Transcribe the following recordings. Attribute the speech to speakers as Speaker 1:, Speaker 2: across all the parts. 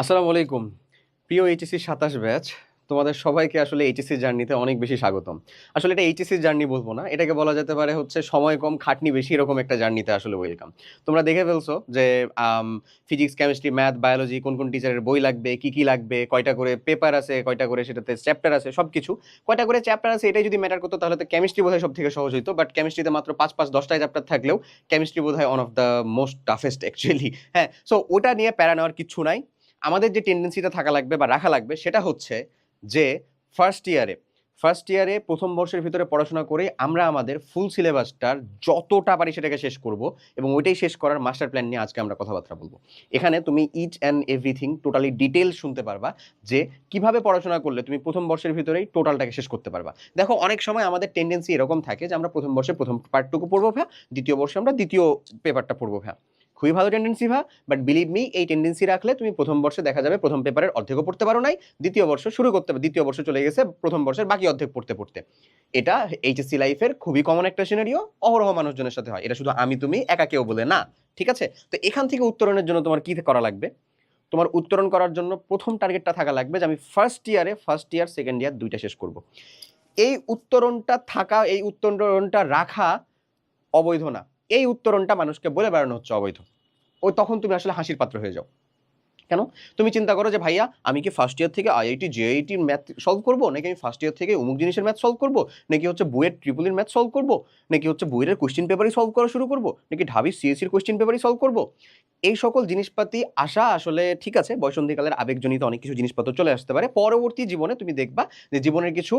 Speaker 1: আসসালামু আলাইকুম। প্রিয় এইচএসসি সাতাশ ব্যাচ তোমাদের সবাইকে আসলে এইচএসসি জার্নিতে অনেক বেশি স্বাগতম। আসলে এটা এইচএসসি জার্নি বলব না, এটাকে বলা যেতে পারে হচ্ছে সময় কম, খাটনি বেশি, এরকম একটা জার্নিতে আসলে ওয়েলকাম তোমরা দেখে ফেলছো যে ফিজিক্স কেমিস্ট্রি ম্যাথ বায়োলজি কোন কোন টিচারের বই লাগবে, কি কি লাগবে, কয়টা করে পেপার আছে, কয়টা করে সেটাতে চ্যাপ্টার আছে সব কিছু কয়টা করে চ্যাপ্টার আছে, এটাই যদি ম্যাটার করতো তাহলে তো কেমিস্ট্রি বোধহয় সব থেকে সহজ হইতো বাট কেমিস্ট্রিতে মাত্র পাঁচ পাঁচ, দশটায় চ্যাপ্টার থাকলেও কেমিস্ট্রি বোধহয় one of the most toughest actually হ্যাঁ সো ওটা নিয়ে প্যারা নেওয়ার কিচ্ছু নাই। আমাদের যে টেন্ডেন্সিটা থাকা লাগবে বা রাখা লাগবে সেটা হচ্ছে যে ফার্স্ট ইয়ারে ফার্স্ট ইয়ারে প্রথম বর্ষের ভিতরে পড়াশোনা করে আমরা আমাদের ফুল সিলেবাসটার যতটা পারি সেটাকে শেষ করব এবং ওইটাই শেষ করার মাস্টার প্ল্যান নিয়ে আজকে আমরা কথাবার্তা বলব। এখানে তুমি each and everything totally detail শুনতে পারবা যে কীভাবে পড়াশোনা করলে তুমি প্রথম বর্ষের ভিতরেই টোটালটাকে শেষ করতে পারবা। দেখো, অনেক সময় আমাদের টেন্ডেন্সি এরকম থাকে যে আমরা প্রথম বর্ষে প্রথম পার্টটুকু পড়ব ভ্যা, দ্বিতীয় বর্ষে আমরা দ্বিতীয় পেপারটা পড়ব ভ্যা। খুবই ভালো টেন্ডেন্সি ভা। বাট বিলিভ মি এই টেন্ডেন্সি রাখলে তুমি প্রথম বর্ষে দেখা যাবে প্রথম পেপারের অর্ধেকও পড়তে পারো নাই, দ্বিতীয় বর্ষ শুরু করতে দ্বিতীয় বর্ষ চলে গেছে প্রথম বর্ষের বাকি অর্ধেক পড়তে পড়তে। এটা এইচএসসি লাইফের খুবই কমন একটা সিনারিও অহরহ মানুষজনের সাথে হয়। এটা শুধু আমি, তুমি, একা কেউ বলে না, ঠিক আছে? তো এখান থেকে উত্তরণের জন্য তোমার কি করা লাগবে? তোমার উত্তরণ করার জন্য প্রথম টার্গেটটা থাকা লাগবে যে আমি ফার্স্ট ইয়ারে ফার্স্ট ইয়ার সেকেন্ড ইয়ার দুইটা শেষ করব। এই উত্তরণটা থাকা, এই উত্তরণটা রাখা অবৈধ না। এই উত্তরণটা মানুষকে বলে বেড়ানো হচ্ছে অবৈধ। ওই তখন তুমি আসলে হাসির পাত্র হয়ে যাও। কেন? তুমি চিন্তা করো যে, ভাইয়া, আমি কি ফার্স্ট ইয়ার থেকে আইআইটি জেআইটির ম্যাথ সলভ করব? নাকি আমি ফার্স্ট ইয়ার থেকে অমুক জিনিসের ম্যাথ সলভ করব? নাকি হচ্ছে বইয়ের ট্রিপলের ম্যাথ সলভ করব? নাকি হচ্ছে বইয়ের কোশ্চেন পেপারই সলভ করা শুরু করব? নাকি ঢাবি সিএসির কোশ্চেন পেপারই সলভ করব? এই সকল জিনিসপাতি আসা আসলে ঠিক আছে বয়সন্ধিকালের আবেগজনিত অনেক কিছু জিনিসপত্র চলে আসতে পারে। পরবর্তী জীবনে তুমি দেখবা যে জীবনের কিছু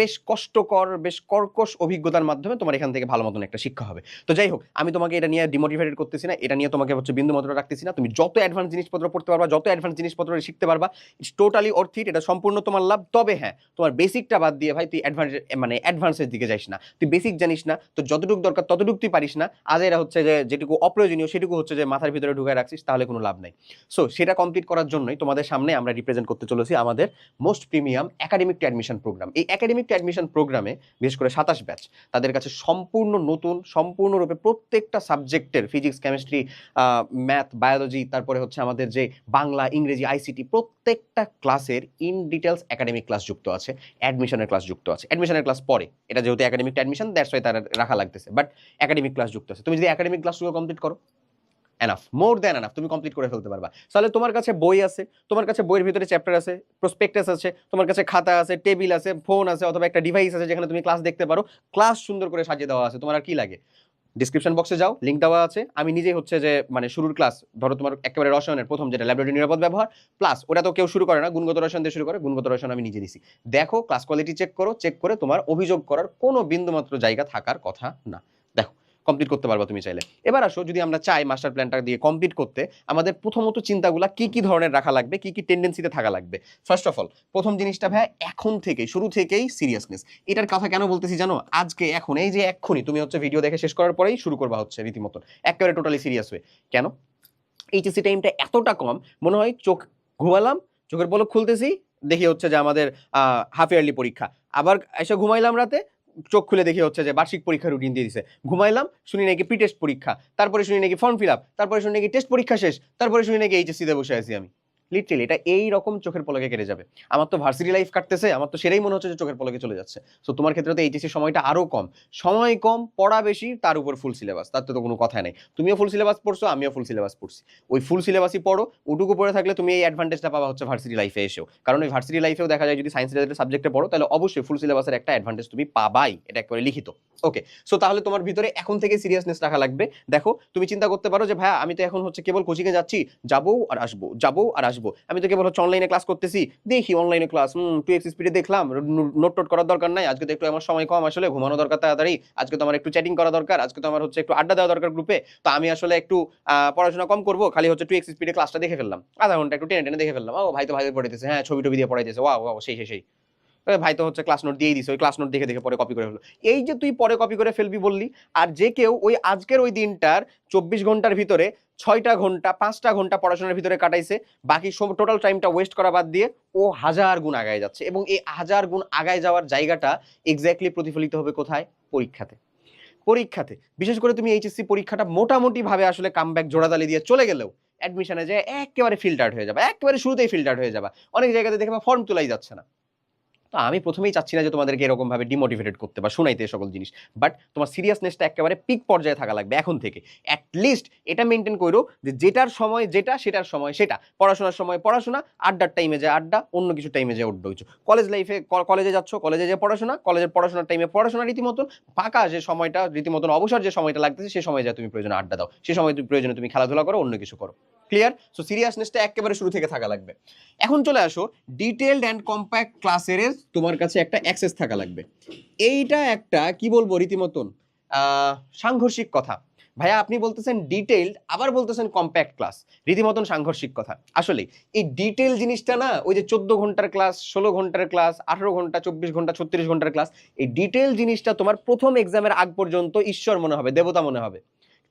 Speaker 1: বেশ কষ্টকর, বেশ কর্কশ অভিজ্ঞতার মাধ্যমে তোমার এখান থেকে ভালো মতন একটা শিক্ষা হবে। তো যাই হোক, আমি তোমাকে এটা নিয়ে ডিমোটিভেটেড করতেছি না, এটা নিয়ে তোমাকে হচ্ছে বিন্দু মাত্র রাখতেছি না। তুমি যত অ্যাডভান্স জিনিসপত্র পড়তে পারবা, যত অ্যাডভান্স জিনিসপত্র শিখতে পারবা ইটস টোটালি অর্থিট এটা সম্পূর্ণ তোমার লাভ। তবে হ্যাঁ তোমার বেসিকটা বাদ দিয়ে ভাই, তুই অ্যাডভান্স মানে অ্যাডভান্সের দিকে যাইস না। তুই বেসিক জানিস না তো যতটুকু দরকার ততটুকু তুই পারিস না। আজ এরা হচ্ছে যে, যেটুকু অপ্রয়োজনীয়, সেটুকু হচ্ছে যে মাথার ভিতরে ঢুকায় রাখছিস, তাহলে কোনো লাভ নাই। সো সেটা কমপ্লিট করার জন্যই তোমাদের সামনে আমরা রিপ্রেজেন্ট করতে চলেছি আমাদের most premium academic to admission programme এই একাডেমিক টু অ্যাডমিশন প্রোগ্রামে বিশেষ করে সাতাশ ব্যাচ তাদের কাছে সম্পূর্ণ নতুন, সম্পূর্ণরূপে প্রত্যেকটা সাবজেক্টের ফিজিক্স কেমিস্ট্রি ম্যাথ বায়োলজি তারপরে হচ্ছে আমাদের যে বাংলা, ইংরেজি আইসিটি প্রত্যেকটা ক্লাসের ইন ডিটেলস একাডেমিক ক্লাস যুক্ত আছে অ্যাডমিশনের ক্লাস যুক্ত আছে। অ্যাডমিশনের ক্লাস পরে, এটা যেহেতু একাডেমিক অ্যাডমিশন দ্যাটস ওয়াই তারা রাখা লাগতেছে। বাট একাডেমিক ক্লাস যুক্ত আছে। তুমি যদি একাডেমিক ক্লাসগুলো কমপ্লিট করো এনাফ মোর দ্যান এনাফ তুমি কমপ্লিট করে ফেলতে পারবা। তাহলে তোমার কাছে বই আছে, তোমার কাছে বইয়ের ভিতরে চ্যাপ্টার আছে প্রসপেক্টাস আছে, তোমার কাছে খাতা আছে টেবিল আছে ফোন আছে, অথবা একটা ডিভাইস আছে যেখানে তুমি ক্লাস দেখতে পারো ক্লাস সুন্দর করে সাজিয়ে দেওয়া আছে, তোমার আর কি লাগে? ডিসক্রিপশন বক্সে যাও লিঙ্ক দেওয়া আছে। আমি নিজেই হচ্ছে যে মানে শুরুর ক্লাস ধরো তোমার একেবারে রসায়নের প্রথম যেটা ল্যাবরেটরি নিরাপদ ব্যবহার প্লাস ওটা তো কেউ শুরু করে না, গুণগত রসায়ন দিয়ে শুরু করে, গুণগত রসায়ন আমি নিজে দিছি। দেখো ক্লাস কোয়ালিটি চেক করো চেক করে তোমার অভিযোগ করার কোনো বিন্দুমাত্র জায়গা থাকার কথা না। কমপ্লিট করতে পারবা তুমি চাইলে। এবার আসো, যদি আমরা চাই মাস্টার প্ল্যানটা দিয়ে কমপ্লিট করতে, আমাদের প্রথমত চিন্তাগুলা কি কি ধরনের রাখা লাগবে, কি কি টেন্ডেন্সিতে থাকা লাগবে? ফার্স্ট অফ অল প্রথম জিনিসটা ভাই, এখন থেকে শুরু থেকেই সিরিয়াসনেস এটার কথা কেন বলতেছি জানো? আজকে, এখন, এই যে এক্ষুনি তুমি হচ্ছে ভিডিও দেখে শেষ করার পরেই শুরু করবা হচ্ছে রীতিমতন একেবারে টোটালি সিরিয়াস হয়ে কেন? এইচএসসি টাইমটা এতটা কম, মনে হয় চোখ ঘুমালাম, চোখের পলক খুলতেছি, দেখি হচ্ছে যে আমাদের হাফ ইয়ারলি পরীক্ষা। আবার এসে ঘুমাইলাম রাতে চোখ খুলে দেখি হচ্ছে যে বার্ষিক পরীক্ষা রুটিন দিয়ে দিছে। ঘুমাইলাম, শুনি নাকি প্রি টেস্ট পরীক্ষা, তারপরে শুনি নাকি ফর্ম ফিল আপ তারপরে শুনি নাকি টেস্ট পরীক্ষা শেষ, তারপরে শুনি নাকি এইচএসসি তে বসে আছি আমি। লিটারেলি এটা এই রকম চোখের পলকে কেটে যাবে। আমার তো ভার্সিটি লাইফ কাটতেছে, আমার তো সেটাই মনে হচ্ছে যে চোখের পলকে চলে যাচ্ছে। সো তোমার ক্ষেত্রে তো এইচএসসি সময়টা আরও কম। সময় কম, পড়া বেশি, তার উপর ফুল সিলেবাস তার তো কোনো কথাই নেই। তুমিও ফুল সিলেবাস পড়ছো, আমিও ফুল সিলেবাস পড়ছি। ওই ফুল সিলেবাসই পড়ো, ওটুকু পড়ে থাকলে তুমি এই অ্যাডভান্টেজটা পাবা হচ্ছে ভার্সিটি লাইফে এসেও। কারণ ওই ভার্সিটি লাইফেও দেখা যায় যদি সায়েন্স রিলেটেড সাবজেক্টে পড়ো, তাহলে অবশ্যই ফুল সিলেবাসের একটা অ্যাডভান্টেজ তুমি পাবাই। এটা একবারে লিখিত। ওকে সো তাহলে তোমার ভিতরে এখন থেকে সিরিয়াসনেস রাখা লাগবে। দেখো, তুমি চিন্তা করতে পারো যে, ভাইয়া, আমি তো এখন হচ্ছে কেবল কোচিংয়ে যাচ্ছি। যাব আর আসব, যাব আর আমি তো কেবল হচ্ছে অনলাইনে ক্লাস করতেছি। দেখি অনলাইনে ক্লাস হুম টু এক্স স্পিডে দেখলাম। নোট টোট করার দরকার নাই। আজকে তো একটু আমার সময় কম আসলে, ঘুমানো দরকার তাড়াতাড়ি। আজকে তো আমার একটু চ্যাটিং করা দরকার। আজকে তো আমার হচ্ছে একটু আড্ডা দেওয়া দরকার গ্রুপে তো আমি আসলে একটু পড়াশোনা কম করব। খালি হচ্ছে টু এক্স স্পিডে ক্লাসটা দেখে ফেললাম। আধা ঘণ্টা একটু টেনে টেনে দেখে ফেললাম। ও ভাই তো ভাই পড়াইতেছে। হ্যাঁ ছবি টবি দিয়ে পড়াইতেছে। ওয়া ও সেই সেই সেই। ভাই তো হচ্ছে ক্লাস নোট দিয়েই দিছে, ওই ক্লাস নোট দেখে দেখে পরে কপি করে ফেলল। এই যে তুই পরে কপি করে ফেলবি বললি, আর যে কেউ ওই আজকের ওই দিনটার চব্বিশ ঘণ্টার ভিতরে ছয়টা ঘণ্টা, পাঁচটা ঘণ্টা পড়াশোনার ভিতরে কাটাইছে, বাকি টোটাল টাইমটা ওয়েস্ট করা বাদ দিয়ে ও হাজার গুণ আগায় যাচ্ছে এবং এই হাজার গুণ আগায় যাওয়ার জায়গাটা এক্স্যাক্টলি প্রতিফলিত হবে কোথায়? পরীক্ষাতে। পরীক্ষাতে। বিশেষ করে তুমি এইচএসসি পরীক্ষাটা মোটামুটি ভাবে আসলে কামব্যাক জোড়াতালি দিয়ে চলে গেলেও অ্যাডমিশনে যে একেবারে ফিল্টার্ড হয়ে যাবে, একেবারে শুরুতেই ফিল্টার্ড হয়ে যাবে। অনেক জায়গাতে দেখে ফর্ম তোলাই যাচ্ছে না। তো আমি প্রথমেই চাচ্ছি না যে তোমাদেরকে এরকমভাবে ডিমোটিভেটেড করতে বা শোনাইতে সকল জিনিস। বাট তোমার সিরিয়াসনেসটা একেবারে পিক পর্যায়ে থাকা লাগবে এখন থেকে। অ্যাটলিস্ট এটা মেনটেন করো যে যেটার সময় যেটা, সেটার সময় সেটা। পড়াশোনার সময় পড়াশোনা, আড্ডার টাইমে যায় আড্ডা, অন্য কিছু টাইমে যায় অন্য কিছু কলেজ লাইফে কলেজে যাচ্ছ কলেজে যে পড়াশোনা কলেজের পড়াশোনার টাইমে পড়াশোনা রীতিমতন ফাঁকা যে সময়টা, রীতিমতন অবসর যে সময়টা লাগতেছে, সে সময় যায় তুমি প্রয়োজনে আড্ডা দাও। সে সময় তুমি প্রয়োজনে তুমি খেলাধুলা করো, অন্য কিছু করো। ক্লিয়ার সো সিরিয়াসনেসটা একেবারে শুরু থেকে থাকা লাগবে। এখন চলে আসো ডিটেলড অ্যান্ড কম্প্যাক্ট ক্লাসের তোমার কাছে একটা অ্যাক্সেস থাকা লাগবে। এইটা একটা, কি বলব, রীতিমতন সাংঘর্ষিক কথা। ভাইয়া, আপনি বলতেছেন ডিটেইলড আবার বলতেছেন কম্প্যাক্ট ক্লাস রীতিমতন সাংঘর্ষিক কথা। আসলে, এই ডিটেল জিনিসটা না, ওই যে চোদ্দ ঘণ্টার ক্লাস ষোলো ঘণ্টার ক্লাস আঠারো ঘণ্টা, চব্বিশ ঘণ্টা, ছত্রিশ ঘণ্টার ক্লাস এই ডিটেল জিনিসটা তোমার প্রথম এক্সামের আগ পর্যন্ত ঈশ্বর মনে হবে, দেবতা মনে হবে।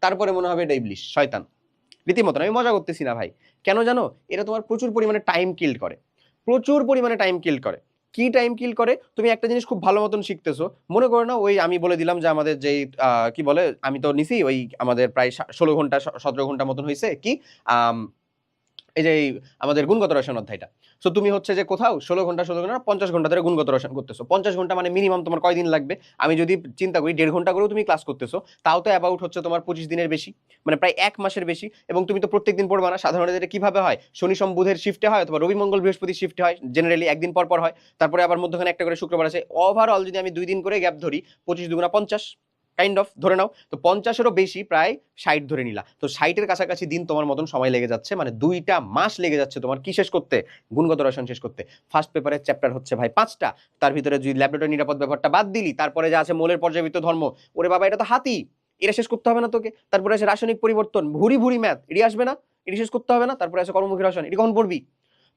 Speaker 1: তারপরে মনে হবে এটা ইবলিশ, শয়তান। রীতিমতন, আমি মজা করতেছি না ভাই। কেন জানো? এটা তোমার প্রচুর পরিমাণে টাইম কিল করে। প্রচুর পরিমাণে টাইম কিল করে। কি টাইম কিল করে? তুমি একটা জিনিস খুব ভালো মতন শিখতেছো। মনে করো না, ওই আমি বলে দিলাম যে আমাদের যেই কি বলে, আমি তো নিছি, ওই আমাদের প্রায় ষোলো ঘণ্টা সতেরো ঘণ্টা মতন হয়েছে কি এই যে আমাদের গুণগত রসায়ন অধ্যায়টা। সো তুমি হচ্ছে যে কোথাও ষোলো ঘণ্টা ষোলো ঘণ্টা পঞ্চাশ ঘণ্টা ধরে গুণগত রসায়ন করতেছো। পঞ্চাশ ঘণ্টা মানে মিনিমাম তোমার কয়দিন লাগবে? আমি যদি চিন্তা করি, দেড় ঘণ্টা করেও তুমি ক্লাস করতেছো, তাও তো অ্যাবাউট হচ্ছে তোমার পঁচিশ দিনের বেশি মানে প্রায় এক মাসের বেশি, এবং তুমি তো প্রত্যেক দিন পড়বা না। সাধারণত এটা কীভাবে হয়? শনি, সোম, বুধের শিফটে হয় অথবা রবি, মঙ্গল বৃহস্পতি শিফটে হয় জেনারেলি একদিন পর পর হয়। তারপরে আবার মধ্যখানে একটা করে শুক্রবার আছে। ওভারঅল যদি আমি দুই দিন করে গ্যাপ ধরি, পঁচিশ দুগুণা পঞ্চাশ কাইন্ড অফ ধরে নাও, তো পঞ্চাশেরও বেশি প্রায় ষাট ধরে নিলা। তো ষাটের কাছাকাছি দিন তোমার মতন সময় লেগে যাচ্ছে মানে দুইটা মাস লেগে যাচ্ছে তোমার কি শেষ করতে? গুণগত রসায়ন শেষ করতে। ফার্স্ট পেপারের চ্যাপ্টার হচ্ছে ভাই পাঁচটা। তার ভিতরে যদি ল্যাবরেটরি নিরাপদ ব্যবহারটা বাদ দিলি, তারপরে যা আছে মোলের পর্যাবৃত্ত ধর্ম, ওরে বাবা, এটা তো হাতি। এটা শেষ করতে হবে না তোকে। তারপরে আছে রাসায়নিক পরিবর্তন, ভুরি ভুরি ম্যাথ এটি আসবে না, এটি শেষ করতে হবে না, তারপরে আছে কর্মমুখী রসায়ন, এটি কখন পড়বি?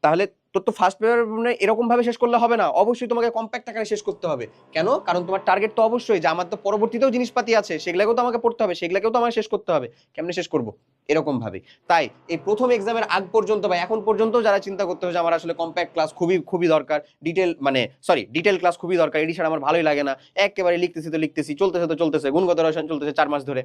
Speaker 1: তাহলে তোর তো ফার্স্ট পেপার এরকম ভাবে শেষ করলে হবে না। অবশ্যই তোমাকে কম্প্যাক্ট আকারে শেষ করতে হবে। কেন? কারণ তোমার টার্গেট তো অবশ্যই যে আমার তো পরবর্তীতেও জিনিসপাতি আছে, সেগুলোকেও তো আমাকে পড়তে হবে, সেগুলোকেও তো আমাকে শেষ করতে হবে। কেমনে শেষ করব? এরকম ভাবে। তাই এই প্রথম এক্সামের আগ পর্যন্ত বা এখন পর্যন্ত যারা চিন্তা করতে হবে যে আমার আসলে কম্প্যাক্ট ক্লাস খুবই খুবই দরকার ডিটেল মানে সরি ডিটেল ক্লাস খুবই দরকার, এটি ছাড়া আমার ভালোই লাগে না। একেবারে লিখতেছি তো লিখতেছি, চলতেছে তো চলতেছে, গুণগত রসায়ন চলতেছে চার মাস ধরে।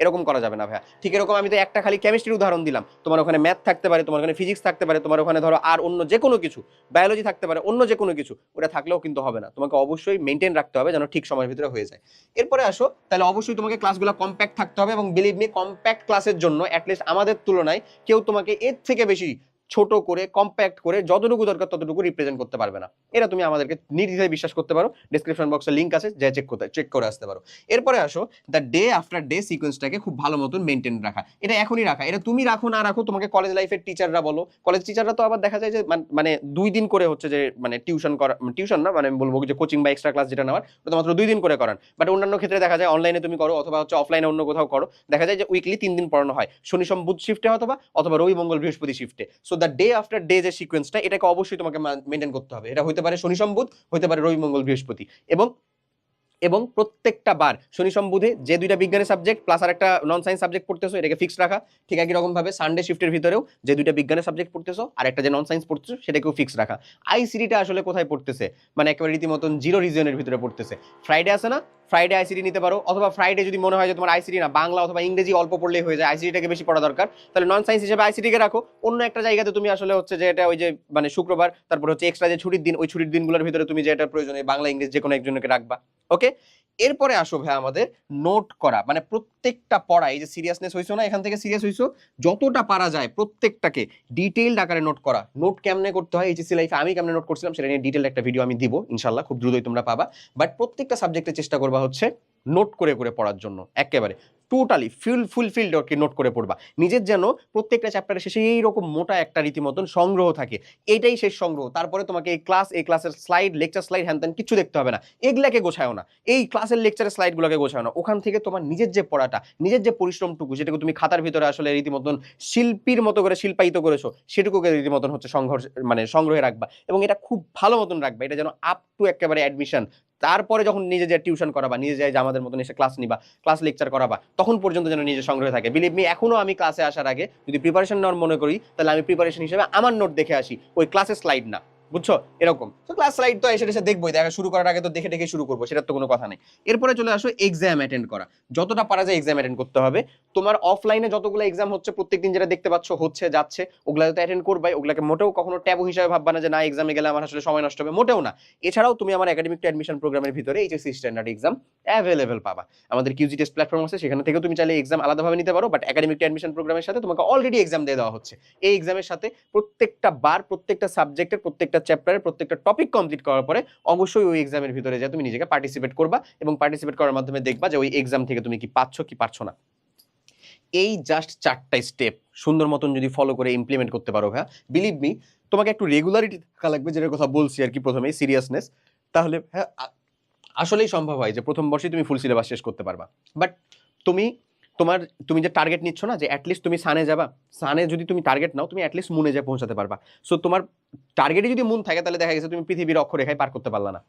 Speaker 1: এরকম করা যাবে না ভাইয়া। ঠিক এরকম আমি তো একটা খালি কেমিস্ট্রির উদাহরণ দিলাম। তোমার ওখানে ম্যাথ থাকতে পারে, তোমার ওখানে ফিজিক্স থাকতে পারে, তোমার ওখানে ধরো আর অন্য যে কোনো কিছু বায়োলজি থাকতে পারে, অন্য যে কোনো কিছু, ওটা থাকলেও কিন্তু হবে না। তোমাকে অবশ্যই মেনটেন রাখতে হবে যেন ঠিক সময়ের ভিতরে হয়ে যায়। এরপরে আসো, তাহলে অবশ্যই তোমাকে ক্লাসগুলো কম্প্যাক্ট থাকতে হবে এবং বিলিভ মি কম্প্যাক্ট ক্লাসের জন্য অ্যাটলিস্ট আমাদের তুলনায়, কেউ তোমাকে এর থেকে বেশি ছোট করে কম্প্যাক্ট করে যতটুকু দরকার ততটুকু রিপ্রেজেন্ট করতে পারবে না। এটা তুমি আমাদেরকে নির্দ্বিধায় বিশ্বাস করতে পারো। ডিসক্রিপশন বক্সে লিঙ্ক আছে, যা চেক করতে চেক করে আসতে পারো। এরপরে আসো দ্য ডে আফটার ডে সিকোয়েন্সটাকে খুব ভালো মতন মেনটেন রাখা। এটা এখনই রাখা। এটা তুমি রাখো, না রাখো, তোমাকে কলেজ লাইফের টিচাররা বলো। কলেজ টিচাররা তো আবার দেখা যায় যে মানে দুই দিন করে হচ্ছে যে মানে টিউশন করা টিউশন না মানে আমি বলব যে কোচিং বা এক্সট্রা ক্লাস যেটা নেওয়ার, ওটা মাত্র দুই দিন করে করান। বাট অন্যান্য ক্ষেত্রে দেখা যায় অনলাইনে তুমি করো, অথবা হচ্ছে অফলাইনে অন্য কোথাও করো। দেখা যায় যে উইকলি তিন দিন পড়ানো হয়। শনি, সোম, বুধ শিফটে অথবা অথবা রবি, মঙ্গল, বৃহস্পতি শিফটে so the day after day যে সিকোয়েন্সটা এটাকে অবশ্যই তোমাকে মেনটেন করতে হবে। এটা হতে পারে শনি সোম বুধ হতে পারে রবি মঙ্গল বৃহস্পতি। এবং এবং প্রত্যেকটা বার শনি সোম বুধে যে দুইটা বিজ্ঞানের সাবজেক্ট প্লাস আর একটা নন সায়েন্স সাবজেক্ট পড়তেছো, এটাকে ফিক্স রাখা। ঠিক একই রকম ভাবে সানডে শিফটের ভিতরেও যে দুইটা বিজ্ঞানের সাবজেক্ট পড়তেছো আর একটা যে নন সায়েন্স পড়তেছো, সেটাকেও ফিক্স রাখা। আইসিডিটা আসলে কোথায় পড়তেছে? মানে একেবারে রীতিমতন জিরো রিজনের ভিতরে পড়তেছে। ফ্রাইডে আছে না ফ্রাইডে আইসিডি নিতে পারো, অথবা ফ্রাইডে যদি মনে হয় যে তোমার আইসিডি না, বাংলা অথবা ইংরেজি অল্প পড়লেই হয়ে যায় আইসিডিটাকে বেশি পড়া দরকার। তাহলে নন সায়েন্স হিসেবে আইসিডিকে রাখো। অন্য একটা জায়গাতে তুমি আসলে হচ্ছে যে এটা ওই যে মানে শুক্রবার, তারপর হচ্ছে এক্সট্রা যে ছুটির দিন, ওই ছুটির দিনগুলোর ভিতরে তুমি যে এটা প্রয়োজনে বাংলা, ইংরেজি যে কোনো একজনকে রাখবা। ওকে এরপরে আসো ভাই আমাদের নোট করা। মানে প্রত্যেকটা পড়া, এই যে সিরিয়াসনেস হইছো না, এখান থেকে সিরিয়াস হইছো, যতটা পারা যায় প্রত্যেকটাকে ডিটেইলড আকারে নোট করা। নোট কেমনে করতে হয় এইচএসসি লাইফে আমি কেমনে নোট করছিলাম, সেটা নিয়ে ডিটেল একটা ভিডিও আমি দিব ইনশাল্লাহ খুব দ্রুতই তোমরা পাবা। বাট প্রত্যেকটা সাবজেক্টে চেষ্টা করবা হচ্ছে নোট করে করে পড়ার জন্য, একেবারে। Totally full fulfilled okay note করে পড়বা। নিজের যেন প্রত্যেকটা চ্যাপ্টারের শেষে এইরকম মোটা একটা রীতিমতন সংগ্রহ থাকে। এটাই শেষ সংগ্রহ। তারপরে তোমাকে এই ক্লাস এই ক্লাসের স্লাইড লেকচার স্লাইড হ্যান কিছু দেখতে হবে না। এগুলাকে গোছায়ও না। এই ক্লাসের লেকচারের স্লাইডগুলোকে গোছায় না। ওখান থেকে তোমার নিজের যে পড়াটা, নিজের যে পরিশ্রমটুকু, যেটাকে তুমি খাতার ভিতরে আসলে রীতিমতন শিল্পীর মতো করে শিল্পায়িত করেছ, সেটুকুকে রীতিমতন হচ্ছে সংঘর্ষ মানে সংগ্রহে রাখবা। এবং এটা খুব ভালো মতন রাখবা। এটা যেন আপ টু একেবারে অ্যাডমিশন তারপরে যখন নিজে যে টিউশন করাবা, নিজে যে আমাদের মতন এসে ক্লাস নিবা ক্লাস লেকচার করাবা, তখন পর্যন্ত যেন নিজে সংগ্রহে থাকে। বিলিভ মি এখনও আমি ক্লাসে আসার আগে যদি প্রিপারেশন নেওয়ার মনে করি, তাহলে আমি প্রিপারেশন হিসেবে আমার নোট দেখে আসি, ওই ক্লাসের স্লাইড না। বুঝছ? এরকম। তো ক্লাস স্লাইড তো এসে এসে দেখবোই, দেখা শুরু করার আগে তো দেখে দেখে শুরু করব, সেটার তো কোনো কথা নেই। এরপরে চলে আসো এক্সাম অ্যাটেন্ড করা। যতটা পারা যায় এক্সাম অ্যাটেন্ড করতে হবে। তোমার অফলাইনে যতগুলো এক্সাম হচ্ছে, প্রত্যেকদিন যেটা দেখতে পাচ্ছ, হচ্ছে, যাচ্ছে ওগুলা তো অ্যাটেন্ড করবাই। ওগুলাকে মোটেও কখনো ট্যাবু হিসাবে ভাববা না যে, না এক্সামে গেলে আমার আসলে সময় নষ্ট হবে। মোটেও না। এছাড়াও তুমি আমার একাডেমিক অ্যাডমিশন প্রোগ্রামের ভিতরে এইচএসসি স্ট্যান্ডার্ড এক্সাম অ্যাভেলেবেল পাবা। আমাদের কিউজি টেস্ট প্ল্যাটফর্ম আছে, সেখানে থেকে তুমি চাইলে এক্সাম আলাদাভাবে নিতে পারো বাট একাডেমিক অ্যাডমিশন প্রোগ্রামের সাথে তোমাকে অলরেডি এক্সাম দিয়ে দেওয়া হচ্ছে। এই এক্সামের সাথে প্রত্যেকটা বার প্রত্যেকটা সাবজেক্টের প্রত্যেকটা চ্যাপ্টারের প্রত্যেকটা টপিক কমপ্লিট করার পরে অবশ্যই ওই এক্সামের ভিতরে যা তুমি নিজেকে পার্টিসিপেট করবা এবং পার্টিসিপেট করার মাধ্যমে দেখবা যে ওই এক্সাম থেকে তুমি কি পাচ্ছ, কি পারছ না। এই জাস্ট চারটা স্টেপ সুন্দর মতন যদি ফলো করে ইমপ্লিমেন্ট করতে পারো হ্যাঁ বিলিভ মি তোমাকে একটু রেগুলারিটি থাকা লাগবে যেটার কথা বলছি আর কি প্রথমে সিরিয়াসনেস তাহলে হ্যাঁ আসলেই সম্ভব হয় যে প্রথম বর্ষে তুমি ফুল সিলেবাস শেষ করতে পারবা। বাট তুমি তোমার তুমি যে টার্গেট নিচ্ছ না, যে অ্যাটলিস্ট তুমি সানে যাবা সানে যদি তুমি টার্গেট নাও, তুমি অ্যাটলিস্ট মুনে যা পৌঁছাতে পারবা। সো তোমার টার্গেটে যদি মুন থাকে, তাহলে দেখা গেছে তুমি পৃথিবীর অক্ষরেখায় পার করতে পারলা না।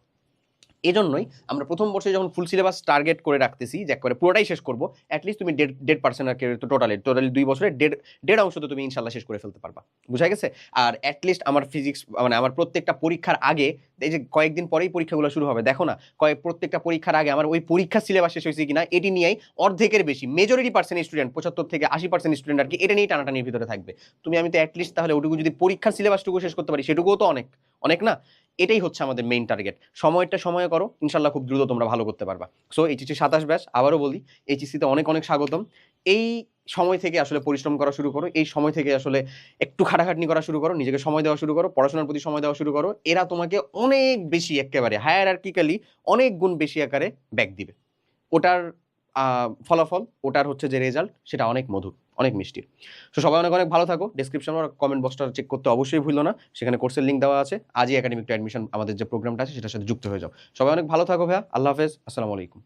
Speaker 1: এজন্যই আমরা প্রথম বর্ষে যখন ফুল সিলেবাস টার্গেট করে রাখতেছি, যে একবারে পুরোটাই শেষ করব অ্যাটলিস্ট তুমি দেড় দেড় পার্সেন্ট আর তো টোটালি টোটালি দুই বছরে দেড় দেড় অংশ তো তুমি ইনশাল্লাহ শেষ করে ফেলতে পারবা। বুঝা গেছে? আর অ্যাটলিস্ট আমার ফিজিক্স মানে আমার প্রত্যেকটা পরীক্ষার আগে, এই যে কয়েকদিন পরেই পরীক্ষাগুলো শুরু হবে, দেখো না, কয়েক, প্রত্যেকটা পরীক্ষার আগে আমার ওই পরীক্ষার সিলেবাস শেষ হয়েছে কিনা, এটি নিয়েই অর্ধেকের বেশি মেজরিটি পার্সেন্ট স্টুডেন্ট পঁচাত্তর থেকে আশি পার্সেন্ট স্টুডেন্ট আর কি, এটা নিয়েই টানাটানির ভিতরে থাকবে। তুমি আমি তো অ্যাটলিস্ট তাহলে ওটুকু যদি পরীক্ষার সিলেবাসটুকু শেষ করতে পারি, সেটুকুও তো অনেক। অনেক না? এটাই হচ্ছে আমাদের মেইন টার্গেট সময়টা সময় করো, ইনশাল্লাহ খুব দ্রুত তোমরা ভালো করতে পারবা। সো এইচএসসি সাতাশ ব্যাস, আবারও বলি এইচএসসিতে অনেক অনেক স্বাগতম। এই সময় থেকে আসলে পরিশ্রম করা শুরু করো, এই সময় থেকে আসলে একটু খাটাখাটনি করা শুরু করো, নিজেকে সময় দেওয়া শুরু করো, পড়াশোনার প্রতি সময় দেওয়া শুরু করো, এরা তোমাকে অনেক বেশি একেবারে হায়ার আর্কিক্যালি অনেক গুণ বেশি আকারে ব্যাক দিবে। ওটার ফলাফল, ওটার হচ্ছে যে রেজাল্ট সেটা অনেক মধুর। অনেক মিষ্টি। সো সবাই অনেক অনেক ভালো থাকো। ডিসক্রিপশন আর কমেন্ট বক্সটা চেক করতে অবশ্যই ভুলো না। সেখানে কোর্সের লিঙ্ক দেওয়া আছে। আজই একাডেমিক অ্যাডমিশন আমাদের যে প্রোগ্রামটা আছে, সেটার সাথে যুক্ত হয়ে যাও। সবাই অনেক ভালো থাকো ভাইয়া। আল্লাহ হাফেজ। আসসালামু আলাইকুম।